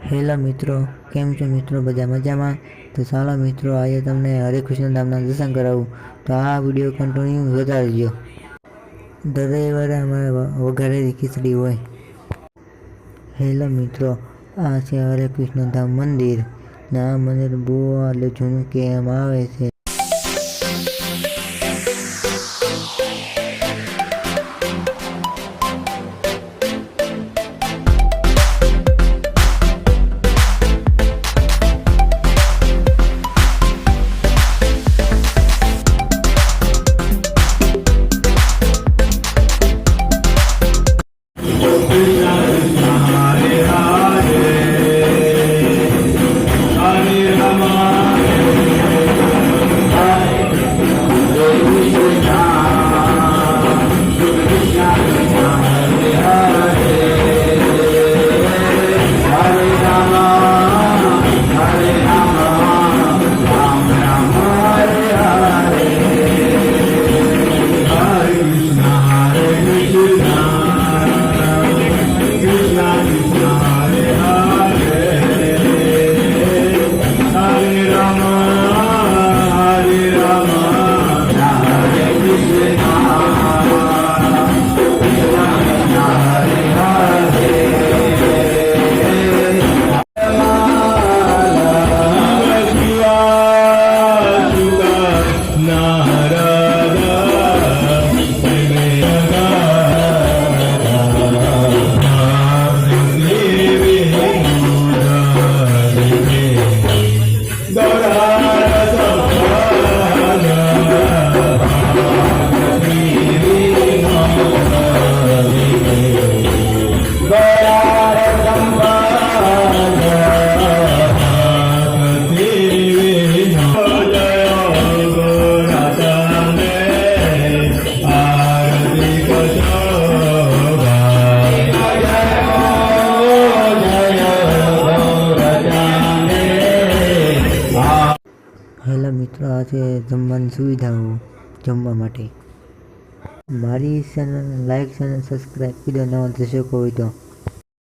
Hello મિત્રો, કેમ છો મિત્રો? બધા મજામાં? તો ચાલો મિત્રો, આજે તમને હરે કૃષ્ણ ધામના દર્શન કરાવું. તો આ વીડિયો કન્ટિન્યુ જોતા રહેજો દરેવારે અમારે વઘારેલી ખીચડી હોય. હેલો મિત્રો, આ છે હરે કૃષ્ણ ધામ મંદિર. ને આ મંદિર બહુ એટલે જૂનું કહેવામાં આવે છે. not. હેલો મિત્રો આ છે જમવાની સુવિધાઓ જમવા માટે. મારી ચેનલ લાઈક ચેનલ સબસ્ક્રાઈબ કરી નવા દર્શકો હોય તો.